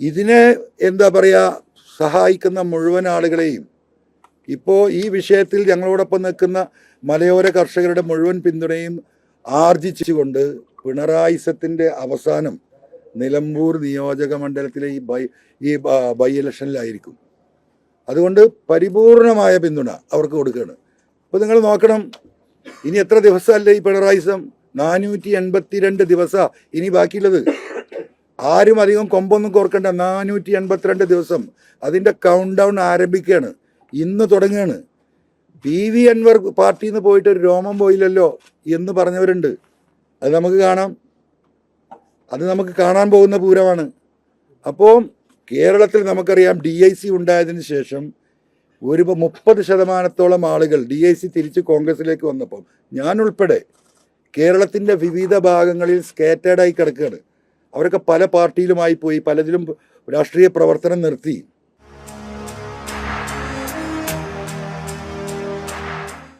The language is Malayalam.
ഇതിനെ എന്താ പറയുക സഹായിക്കുന്ന മുഴുവൻ ആളുകളെയും ഇപ്പോൾ ഈ വിഷയത്തിൽ ഞങ്ങളോടൊപ്പം നിൽക്കുന്ന മലയോര കർഷകരുടെ മുഴുവൻ പിന്തുണയും ആർജിച്ചുകൊണ്ട് പിണറായിസത്തിന്റെ അവസാനം നിലമ്പൂർ നിയോജക മണ്ഡലത്തിലെ ഈ ബൈ ഈ ബ- ഇലക്ഷനിലായിരിക്കും. അതുകൊണ്ട് പരിപൂർണമായ പിന്തുണ അവർക്ക് കൊടുക്കുകയാണ്. അപ്പോൾ നിങ്ങൾ നോക്കണം ഇനി എത്ര ദിവസമല്ലേ ഈ പിണറായിസം? നാനൂറ്റി എൺപത്തി രണ്ട് ദിവസമാണ് ഇനി ബാക്കിയുള്ളത്. ആരും അധികം കൊമ്പൊന്നും കോർക്കേണ്ട. നാനൂറ്റി എൺപത്തിരണ്ട് ദിവസം അതിന്റെ കൗണ്ട് ഡൗൺ ആരംഭിക്കുകയാണ്. ഇന്ന് തുടങ്ങുകയാണ്. പി വി അൻവർ പാർട്ടിയിൽ നിന്ന് പോയിട്ട് ഒരു രോമം പോയില്ലല്ലോ എന്ന് പറഞ്ഞവരുണ്ട്. അത് നമുക്ക് കാണാം. അത് നമുക്ക് കാണാൻ പോകുന്ന പൂരമാണ്. അപ്പോൾ കേരളത്തിൽ നമുക്കറിയാം ഡി ഐ സി ഉണ്ടായതിന് ശേഷം ഒരു മുപ്പത് ശതമാനത്തോളം ആളുകൾ ഡി ഐ സി തിരിച്ച് കോൺഗ്രസിലേക്ക് വന്നപ്പോൾ ഞാനുൾപ്പെടെ കേരളത്തിന്റെ വിവിധ ഭാഗങ്ങളിൽ സ്കേറ്റേഡായി കിടക്കുകയാണ്. അവരൊക്കെ പല പാർട്ടിയിലുമായി പോയി പലതിലും രാഷ്ട്രീയ പ്രവർത്തനം നിർത്തി.